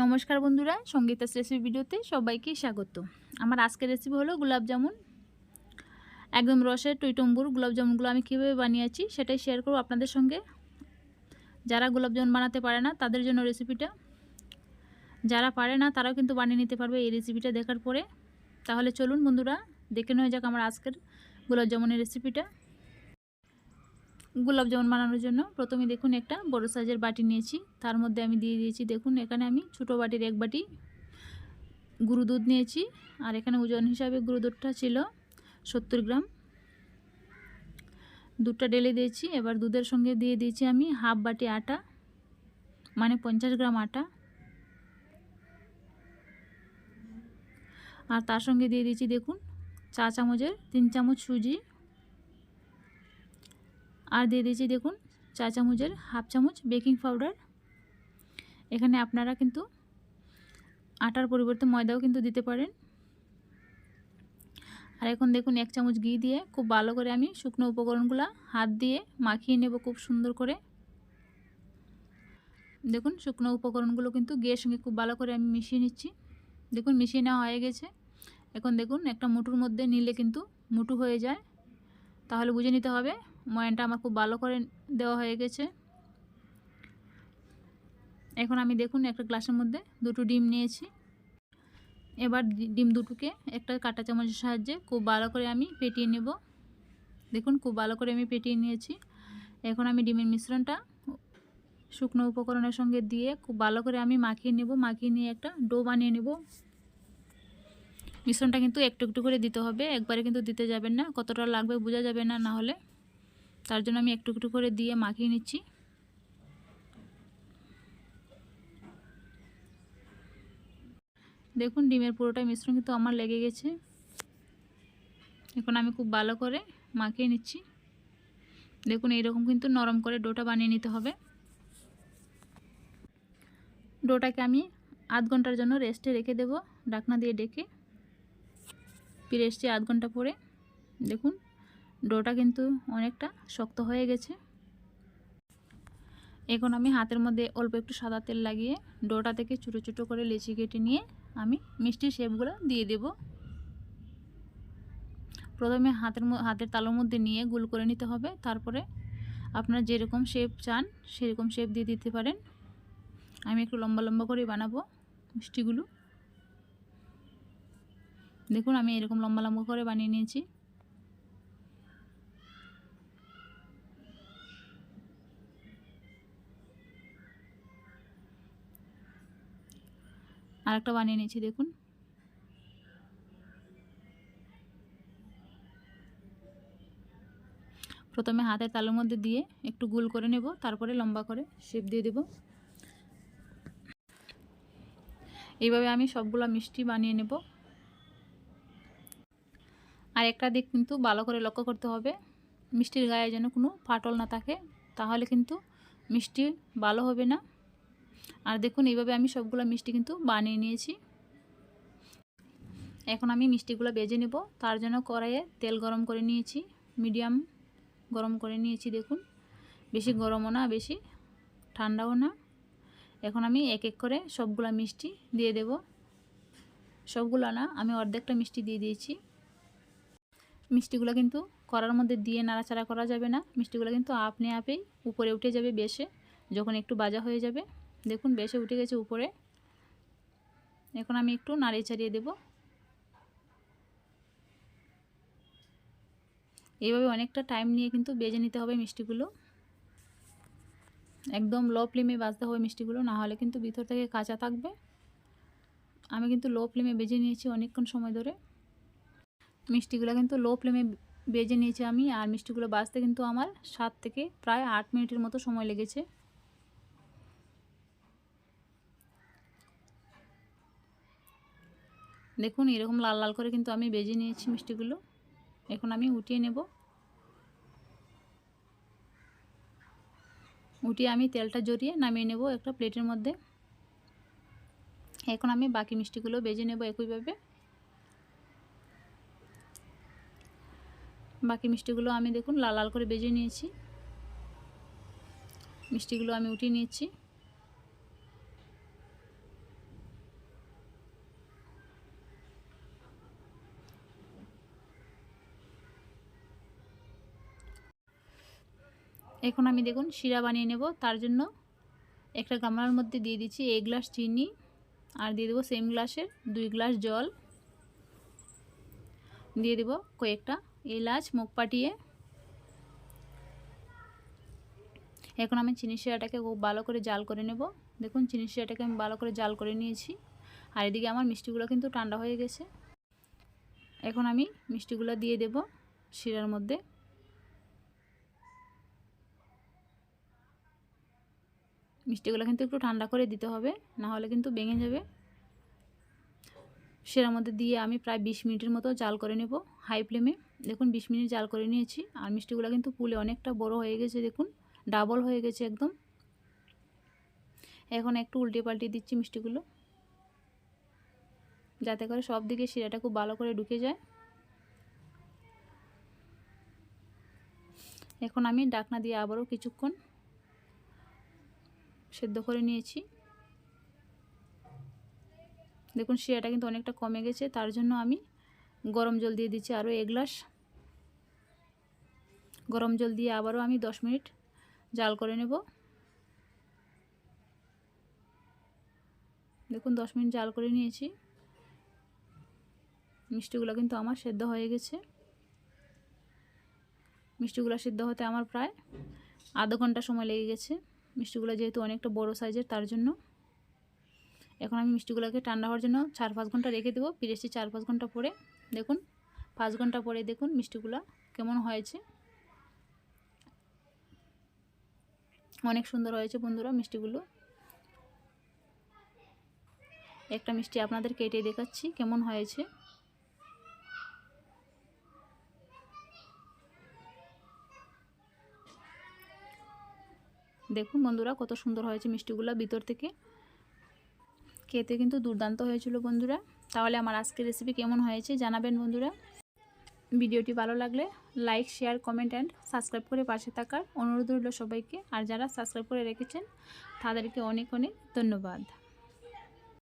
নমস্কার বন্ধুরা সঙ্গীতাস রেসিপি ভিডিওতে সবাইকে স্বাগত। আমার আজকের রেসিপি হলো গোলাপ জামুন। একদম রসের টইটম্বুর গোলাপ জামুনগুলো আমি কীভাবে বানিয়েছি সেটাই শেয়ার করব আপনাদের সঙ্গে। যারা গোলাপ জামুন বানাতে পারে না, তাদের জন্য রেসিপিটা যারা পারে না, তারাও কিন্তু বানিয়ে নিতে পারবে এই রেসিপিটা দেখার পরে। তাহলে চলুন বন্ধুরা, দেখে নেওয়া যাক আমার আজকের গোলাপ জামুনের রেসিপিটা গোলাপ জামুন বানানোর জন্য। প্রথমে দেখুন একটা বড় সাইজের বাটি নিয়েছি। তার মধ্যে আমি দিয়ে দিয়েছি, দেখুন এখানে আমি ছোটো বাটির এক বাটি গুঁড়ো দুধ নিয়েছি। আর এখানে ওজন হিসাবে গুঁড়ো দুধটা ছিল সত্তর গ্রাম। দুধটা ডেলে দিয়েছি। এবার দুধের সঙ্গে দিয়ে দিয়েছি আমি হাফ বাটি আটা মানে পঞ্চাশ গ্রাম আটা। আর তার সঙ্গে দিয়ে দিয়েছি, দেখুন চা চামচের তিন চামচ সুজি। আর দিয়ে দিয়েছি দেখুন চা চামচের হাফ চামচ বেকিং পাউডার। এখানে আপনারা কিন্তু আটার পরিবর্তে ময়দাও কিন্তু দিতে পারেন। আর এখন দেখুন এক চামচ ঘি দিয়ে খুব ভালো করে আমি শুকনো উপকরণগুলো হাত দিয়ে মাখিয়ে নেব খুব সুন্দর করে। দেখুন শুকনো উপকরণগুলো কিন্তু ঘিয়ের সঙ্গে খুব ভালো করে আমি মিশিয়ে নিচ্ছি। দেখুন মিশিয়ে নেওয়া হয়ে গেছে। এখন দেখুন একটা মুঠুর মধ্যে নিলে কিন্তু মুঠু হয়ে যায়। তাহলে বুঝে নিতে হবে ময়ানটা আমার খুব ভালো করে দেওয়া হয়ে গেছে। এখন আমি দেখুন একটা গ্লাসের মধ্যে দুটো ডিম নিয়েছি। এবার ডিম দুটোকে একটা কাঁটা চামচের সাহায্যে খুব ভালো করে আমি পেটিয়ে নেব। দেখুন খুব ভালো করে আমি পেটিয়ে নিয়েছি। এখন আমি ডিমের মিশ্রণটা শুকনো উপকরণের সঙ্গে দিয়ে খুব ভালো করে আমি মাখিয়ে নেব। মাখিয়ে নিয়ে একটা ডো বানিয়ে নেব। মিশ্রণটা কিন্তু একটু একটু করে দিতে হবে। একবারে কিন্তু দিতে যাবেন না। কতটা লাগবে বোঝা যাবে না না হলে। তার জন্য আমি একটু একটু করে দিয়ে মাখিয়ে নিচ্ছি। দেখুন, ডিমের পুরোটা মিশ্রণ কিন্তু আমার লেগে গেছে। এখন আমি খুব ভালো করে মাখিয়ে নিচ্ছি। দেখুন, এইরকম কিন্তু নরম করে ডোটা বানিয়ে নিতে হবে। ডোটাকে আমি আধ ঘণ্টার জন্য রেস্টে রেখে দেব ডাকনা দিয়ে ডেকে। ফিরে এসছি আধ ঘণ্টা পরে। দেখুন ডোটা কিন্তু অনেকটা শক্ত হয়ে গেছে। এখন আমি হাতের মধ্যে অল্প একটু সাদা তেল লাগিয়ে ডোটা থেকে ছোটো ছোটো করে লেচি কেটে নিয়ে আমি মিষ্টির শেপগুলো দিয়ে দেব। প্রথমে হাতের হাতের তালোর মধ্যে নিয়ে গোল করে নিতে হবে। তারপরে আপনার যেরকম শেপ চান সেরকম শেপ দিয়ে দিতে পারেন। আমি একটু লম্বা লম্বা করে বানাবো মিষ্টিগুলো। দেখুন আমি এরকম লম্বা লম্বা করে বানিয়ে নিয়েছি। আরেকটা বানিয়ে নিয়েছি দেখুন। প্রথমে হাতের তালুর মধ্যে দিয়ে একটু গোল করে নেব, তারপরে লম্বা করে শেপ দিয়ে দেব। এইভাবে আমি সবগুলো মিষ্টি বানিয়ে নেব। আর একটা দিক কিন্তু ভালো করে লক্ষ্য করতে হবে, মিষ্টির গায়ে যেন কোনো ফাটল না থাকে, তাহলে কিন্তু মিষ্টি ভালো হবে না। আর দেখুন, এইভাবে আমি সবগুলো মিষ্টি কিন্তু বানিয়ে নিয়েছি। এখন আমি মিষ্টিগুলো বেজে নেব। তার জন্য কড়াইয়ে তেল গরম করে নিয়েছি, মিডিয়াম গরম করে নিয়েছি, দেখুন। বেশি গরমও না, বেশি ঠান্ডাও না। এখন আমি এক এক করে সবগুলা মিষ্টি দিয়ে দেব। সবগুলো না, আমি অর্ধেকটা মিষ্টি দিয়ে দিয়েছি। মিষ্টিগুলো কিন্তু কড়ার মধ্যে দিয়ে নাড়াচাড়া করা যাবে না। মিষ্টিগুলো কিন্তু আপনি আপেই উপরে উঠে যাবে বেশে, যখন একটু বাজা হয়ে যাবে। দেখুন বেশে উঠে গেছে উপরে। এখন আমি একটু নাড়িয়ে ছাড়িয়ে দেব। এইভাবে অনেকটা টাইম নিয়ে কিন্তু বেজে নিতে হবে মিষ্টিগুলো। একদম লো ফ্লেমে বাজতে হবে মিষ্টিগুলো, না হলে কিন্তু ভিতর থেকে কাঁচা থাকবে। আমি কিন্তু লো ফ্লেমে বেজে নিয়েছি অনেকক্ষণ সময় ধরে। মিষ্টিগুলো কিন্তু লো ফ্লেমে বেজে নিয়েছি আমি, আর মিষ্টিগুলো বাজতে কিন্তু আমার সাত থেকে প্রায় আট মিনিটের মতো সময় লেগেছে। দেখুন, এরকম লাল লাল করে কিন্তু আমি বেজে নিয়েছি মিষ্টিগুলো। এখন আমি উঠিয়ে নেব। উঠিয়ে আমি তেলটা জড়িয়ে নামিয়ে নেব একটা প্লেটের মধ্যে। এখন আমি বাকি মিষ্টিগুলো বেজে নেব একইভাবে। বাকি মিষ্টিগুলো আমি দেখুন, লাল লাল করে বেজে নিয়েছি। মিষ্টিগুলো আমি উঠিয়ে নিয়েছি। এখন আমি দেখুন শিরা বানিয়ে নেব। তার জন্য একটা গামলার মধ্যে দিয়ে দিচ্ছি এক গ্লাস চিনি আর দিয়ে দেবো সেম গ্লাসের দুই গ্লাস জল। দিয়ে দেবো কয়েকটা এলাচ মুখ পাটিয়ে। এখন আমি চিনি শিরাটাকে খুব ভালো করে জাল করে নেব। দেখুন চিনি শিরাটাকে আমি ভালো করে জাল করে নিয়েছি। আর এদিকে আমার মিষ্টিগুলো কিন্তু ঠান্ডা হয়ে গেছে। এখন আমি মিষ্টিগুলো দিয়ে দেব শিরার মধ্যে। মিষ্টিগুলো কিন্তু একটু ঠান্ডা করে দিতে হবে না হলে কিন্তু ভেঙে যাবে। সেটার মধ্যে দিয়ে আমি প্রায় বিশ মিনিটের মতো জাল করে নেব হাই ফ্লেমে। দেখুন, বিশ মিনিট জাল করে নিয়েছি, আর মিষ্টিগুলো কিন্তু ফুলে অনেকটা বড় হয়ে গেছে, দেখুন, ডাবল হয়ে গেছে একদম। এখন একটু উল্টে পাল্টে দিচ্ছি মিষ্টিগুলো, যাতে করে সব দিকে শিরাটা খুব ভালো করে ঢুকে যায়। এখন আমি ডাকনা দিয়ে আবারও কিছুক্ষণ সেদ্ধ করে নিয়েছি। দেখুন, শিরাটা কিন্তু অনেকটা কমে গেছে, তার জন্য আমি গরম জল দিয়ে দিচ্ছি আরও এক গ্লাস। গরম জল দিয়ে আবারও আমি দশ মিনিট জাল করে নেব। দেখুন, দশ মিনিট জাল করে নিয়েছি। মিষ্টিগুলো কিন্তু আমার সেদ্ধ হয়ে গেছে। মিষ্টিগুলো সিদ্ধ হতে আমার প্রায় আধ ঘণ্টা সময় লেগে গেছে। মিষ্টিগুলো যেহেতু অনেকটা বড় সাইজের, তার জন্য এখন আমি মিষ্টিগুলোকে ঠান্ডা হওয়ার জন্য চার পাঁচ ঘণ্টা রেখে দেবো। ফিরে এসেছি চার পাঁচ ঘণ্টা পরে। দেখুন, পাঁচ ঘণ্টা পরে দেখুন মিষ্টিগুলো কেমন হয়েছে। অনেক সুন্দর হয়েছে বন্ধুরা মিষ্টিগুলো। একটা মিষ্টি আপনাদের কেটে দেখাচ্ছি কেমন হয়েছে। দেখুন বন্ধুরা কত সুন্দর হয়েছে মিষ্টিগুলো ভিতর থেকে। খেতে কিন্তু দুর্দান্ত হয়েছিল বন্ধুরা। তাহলে আমার আজকের রেসিপি কেমন হয়েছে জানাবেন বন্ধুরা। ভিডিওটি ভালো লাগলে like share comment and subscribe করে পাশে থাকার অনুরোধ রইল সবাইকে। আর যারা সাবস্ক্রাইব করে রেখেছেন, তাদেরকে অনেক অনেক ধন্যবাদ।